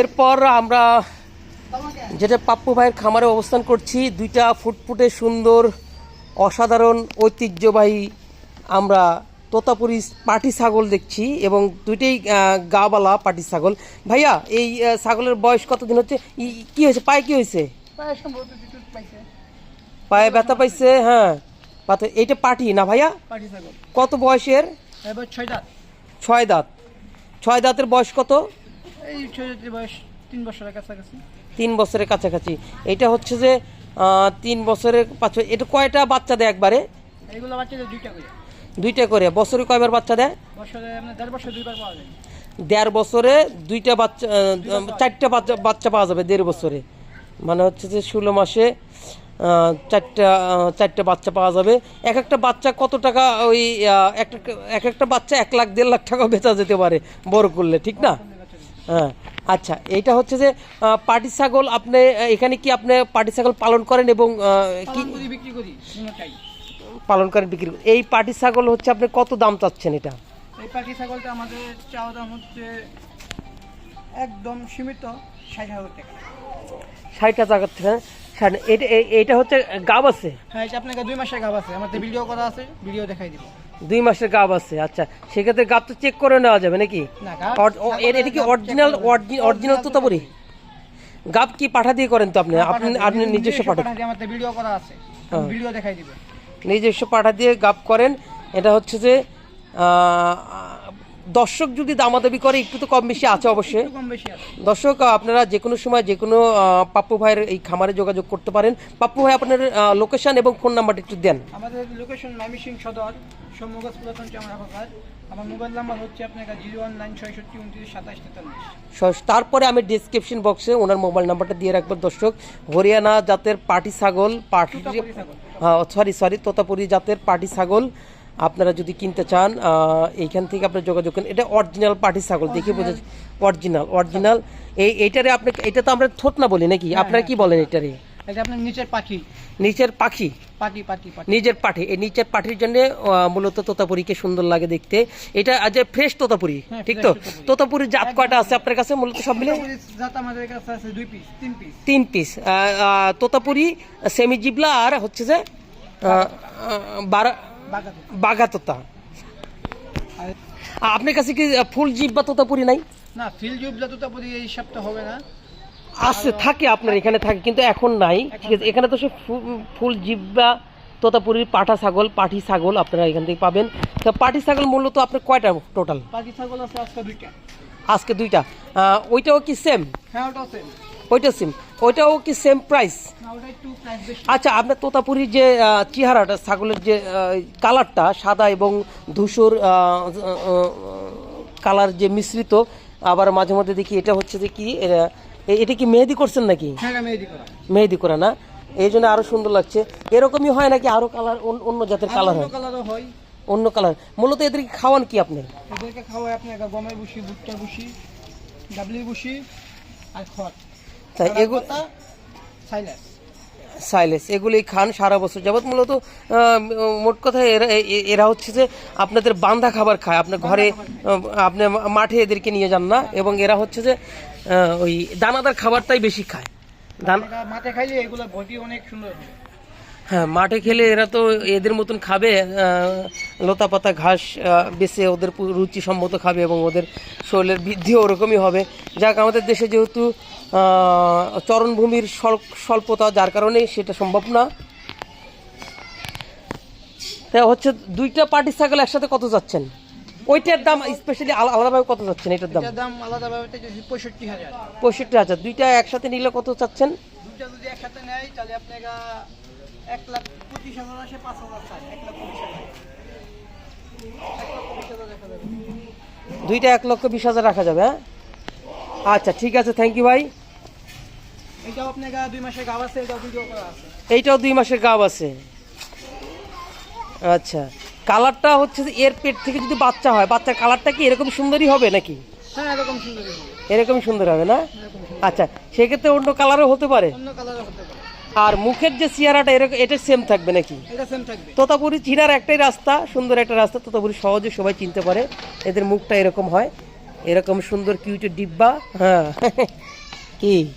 এরপর আমরা যেটা পাপ্পু ভাইয়ের খামারে অবস্থান করছি দুইটা ফুটফুটে সুন্দর অসাধারণ ঐতিহ্যবাহী আমরা তোতাপুরি পাটি ছাগল দেখছি এবং দুইটাই গাওয়ালা পাটি ছাগল। ভাইয়া এই ছাগলের বয়স কতদিন হচ্ছে? কি হয়েছে? পায়ে কি হয়েছে? পায়ে ব্যথা পাইছে হ্যাঁ। পাতে এইটা পাটি না ভাইয়া? কত বয়সের? ছয় দাঁত। ছয় দাঁত। ছয় দাঁতের বয়স কত? এই ছয় বয়স তিন বছরের কাছাকাছি। তিন বছরের কাছাকাছি। এটা হচ্ছে যে তিন বছরের পাঁচ এটা কয়টা বাচ্চা দেয় একবারে? এইগুলো বাচ্চাদের দুইটা করে। দুইটা করে। বছরে কয়বার বাচ্চা দেয়? বছরে দেড় বছর দুইবার পাওয়া যায়। দেড় বছরে দুইটা বাচ্চা চারটা বাচ্চা বাচ্চা পাওয়া যাবে দেড় বছরে। মানে হচ্ছে যে ষোলো মাসে চারটা চারটা বাচ্চা পাওয়া যাবে। এক একটা বাচ্চা কত টাকা ওই এক একটা এক একটা বাচ্চা এক লাখ দেড় লাখ টাকা বেচা যেতে পারে বড় করলে ঠিক না? হ্যাঁ আচ্ছা এইটা হচ্ছে যে পাটি ছাগল আপনি এখানে কি আপনি পাটি ছাগল পালন করেন এবং কি বিক্রি করি পালন করেন বিক্রি এই পাটি ছাগল হচ্ছে আপনি কত দাম চাচ্ছেন এটা? এই পাটি ছাগলটা আমাদের চাওয়া দাম হচ্ছে একদম সীমিত ষাট হাজার টাকা। ষাট হাজার থেকে ষাট এটা এটা হচ্ছে গাব আছে? হ্যাঁ এটা আপনাকে দুই মাসের গাব আছে আমাদের ভিডিও করা আছে ভিডিও দেখাই দিব। দুই মাসের গাব আছে আচ্ছা। সেক্ষেত্রে গাব তো চেক করে নেওয়া যাবে নাকি? এটা কি অরিজিনাল অরিজিনাল তো তবরি গাব কি পাঠা দিয়ে করেন তো আপনি? আপনি আপনি নিজস্ব পাঠা। আমাদের ভিডিও করা আছে। হ্যাঁ। ভিডিও দেখাই দিব। নিজস্ব পাঠা দিয়ে গাব করেন। এটা হচ্ছে যে দর্শক যদি দামাদাবি করে একটু তো কম বেশি আছে অবশ্যই। দর্শক আপনারা যে কোনো সময় যে কোনো পাপ্পু ভাইয়ের এই খামারে যোগাযোগ করতে পারেন। পাপ্পু ভাই আপনার লোকেশন এবং ফোন নাম্বারটা একটু দেন। আমাদের লোকেশন ময়মনসিংহ সদর পুরাতন চামড়া আমার মোবাইল নাম্বার হচ্ছে আপনার জিরো ওয়ান নাইন ছয়ষট্টি উনত্রিশ সাতাশ তেতাল্লিশ তারপরে আমি ডিসক্রিপশন বক্সে ওনার মোবাইল নাম্বারটা দিয়ে রাখব। দর্শক হরিয়ানা জাতের পাটি ছাগল পাটি হ্যাঁ সরি সরি তোতাপুরি জাতের পাটি ছাগল। আপনারা যদি কিনতে চান এইখান থেকে আপনার যোগাযোগ করেন। এটা অরিজিনাল পার্টি ছাগল দেখে বোঝা অরিজিনাল অরিজিনাল এই এইটারে আপনি এটা তো আমরা থোট না বলি নাকি? আপনারা কি বলেন এটারে এটা আপনার নিচের পাখি। নিচের পাখি? পাটি পাটি নিজের পাঠি। এই নিচের পাঠির জন্য মূলত তোতাপুরিকে সুন্দর লাগে দেখতে। এটা আজ ফ্রেশ তোতাপুরি হ্যাঁ, ঠিক তো? তোতাপুরি। জাত কয়টা আছে আপনার কাছে? মূলত সব মিলে? জাত আমাদের কাছে আছে দুই পিস তিন পিস তিন পিস তোতাপুরি সেমি জিবলা আর হচ্ছে যে বারা- বাগাতে বাঘা তোতা আপনার কাছে কি ফুল জিব বা তোতাপুরি নাই? না ফিল জুব যা তোতাপুরি এই সপ্তাহ হবে না। আছে থাকে আপনার এখানে থাকে কিন্তু এখন নাই। ঠিক আছে এখানে তো সব ফুল জিব্বা তোতাপুরির পাঠা ছাগল পাঠি ছাগল আপনারা এখান থেকে পাবেন। তা পাঠি ছাগল মূলত আপনার কয়টা টোটাল পাখি ছাগল আছে আজকে দুইটা। আজকে দুইটা। ওইটাও কি সেম হ্যাঁ ওটাও সেম ওইটা সেম ওইটাও কি সেম প্রাইস আচ্ছা আপনার তোতাপুরির যে চেহারাটা ছাগলের যে কালারটা সাদা এবং ধূসর কালার যে মিশ্রিত আবার মাঝে মধ্যে দেখি এটা হচ্ছে যে কি এটা কি মেহেদি করছেন নাকি? হ্যাঁ মেহেদি করা। না? এই জন্য আরও সুন্দর লাগছে। এরকমই হয় নাকি আরও কালার অন্য জাতের কালার হয়? অন্য কালার মূলত এদেরকে খাওয়ান কি আপনি? এদেরকে খাওয়ায় আপনি গমের বুসি ভুট্টা ডাবলি আর খড়। তাই এগুলো সাইলেন্স। সাইলেস এগুলি খান সারা বছর যাবৎ। মূলত মোট কথা এরা এরা হচ্ছে যে আপনাদের বান্ধা খাবার খায়। আপনার ঘরে আপনি মাঠে এদেরকে নিয়ে যান না। এবং এরা হচ্ছে যে ওই দানাদার খাবারটাই বেশি খায়। দানা মাঠে খাইলে এগুলো বডি অনেক সুন্দর হ্যাঁ মাঠে খেলে এরা তো এদের মতন খাবে লতা পাতা ঘাস বেছে ওদের পু- রুচিসম্মত খাবে এবং ওদের শরীরের বৃদ্ধিও ওরকমই হবে। যাক আমাদের দেশে যেহেতু চরণভূমির স্বল্প স্বল্পতা যার কারণে সেটা সম্ভব না। তা হচ্ছে দুইটা পার্টি ছাগল একসাথে কত যাচ্ছেন? ওইটার দাম স্পেশালি আলাদাভাবে কত যাচ্ছেন? এটার দাম? দাম আলাদাভাবে পঁয়ষট্টি হাজার। পঁয়ষট্টি হাজার। দুইটা একসাথে নিলে কত চাচ্ছেন দুটা যদি একসাথে নেয় তাহলে এক লাখ পঁচিশ হাজার আসে পাঁচ হাজার এক লাখ পঁচিশ হাজার। দুইটা এক লক্ষ বিশ হাজার রাখা যাবে হ্যাঁ? আচ্ছা ঠিক আছে থ্যাংক ইউ ভাই এটাও আপনাকে দুই মাসের গাব আছে এটাও ভিডিও করা আছে। এইটাও দুই মাসের গাব আছে। আচ্ছা কালারটা হচ্ছে এর পেট থেকে যদি বাচ্চা হয় বাচ্চার কালারটা কি এরকম সুন্দরই হবে নাকি? হ্যাঁ এরকম সুন্দর হবে। এরকম সুন্দর হবে না? আচ্ছা সেক্ষেত্রে অন্য কালারও হতে পারে? অন্য কালারও হতে পারে। আর মুখের যে চেহারাটা এরকম এটা সেম থাকবে নাকি? এটা সেম থাকবে। তোতাপুরি চিনার একটাই রাস্তা সুন্দর একটা রাস্তা তোতাপুরি সহজে সবাই চিনতে পারে। এদের মুখটা এরকম হয়। এরকম সুন্দর কিউটের ডিব্বা হ্যাঁ। কি?